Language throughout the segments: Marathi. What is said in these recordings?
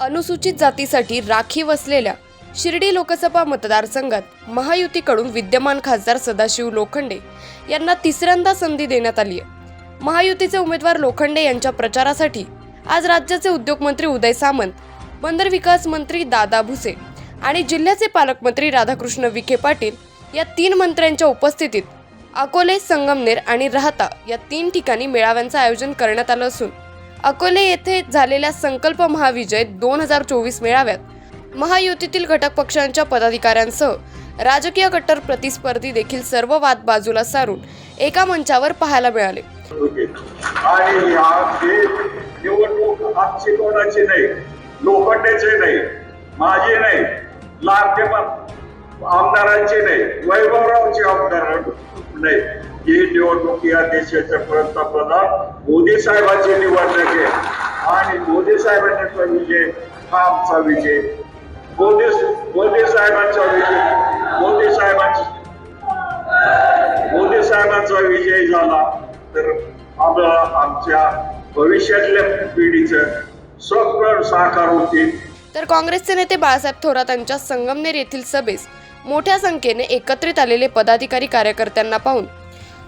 अनुसूचित जातीसाठी राखीव असलेल्या शिर्डी लोकसभा मतदारसंघात महायुतीकडून विद्यमान खासदार सदाशिव लोखंडे यांना तिसऱ्यांदा संधी देण्यात आली आहे. महायुतीचे उमेदवार लोखंडे यांच्या प्रचारासाठी आज राज्याचे उद्योगमंत्री उदय सामंत बंदर विकास मंत्री दादा भुसे आणि जिल्ह्याचे पालकमंत्री राधाकृष्ण विखे पाटील या तीन मंत्र्यांच्या उपस्थितीत अकोले संगमनेर आणि राहता या तीन ठिकाणी मेळाव्यांचं आयोजन करण्यात आलं असून अकोले येथे झालेल्या संकल्प महाविजय दोन हजार चोवीस मेळाव्यात महायुतीतील घटक पक्षांच्या पदाधिकाऱ्यांसह राजकीय कट्टर प्रतिस्पर्धी देखील सर्व वाद बाजूला सारून एका मंचावर पाहायला मिळाले. आणि या निवडणूक आमची कोणाची नाही लोखंडेचे नाही माझे नाही लाडके पण आमदारांचे नाही वैभवरावचे आमदार नाही. ही निवडणूक या देशाचे पंतप्रधान मोदी साहेबांची निवडणूक आहे आणि मोदी साहेबांचा विजय हा आमचा विजय मोदी मोदी साहेबांचा विजय मोदी साहेबांचा मोदी साहेबांचा विजय झाला तर आम्हाला आमच्या भविष्यातल्या पिढीचं स्वप्न साकार होतील. तर काँग्रेसचे नेते बाळासाहेब थोरात यांच्या संगमनेर येथील सभेस मोठ्या संख्येने एकत्रित आलेले पदाधिकारी कार्यकर्त्यांना पाहून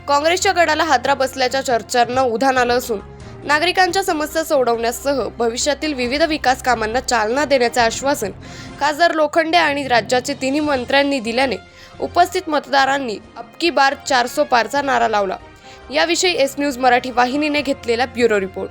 काँग्रेसच्या गडाला हादरा बसल्याच्या चर्चांना उधाण आलं असून नागरिकांच्या समस्या सोडवण्यासह भविष्यातील विविध विकास कामांना चालना देण्याचे आश्वासन खासदार लोखंडे आणि राज्याचे तिन्ही मंत्र्यांनी दिल्याने उपस्थित मतदारांनी अबकी बार चारसो पारचा नारा लावला. याविषयी एस न्यूज मराठी वाहिनीने घेतलेला ब्युरो रिपोर्ट.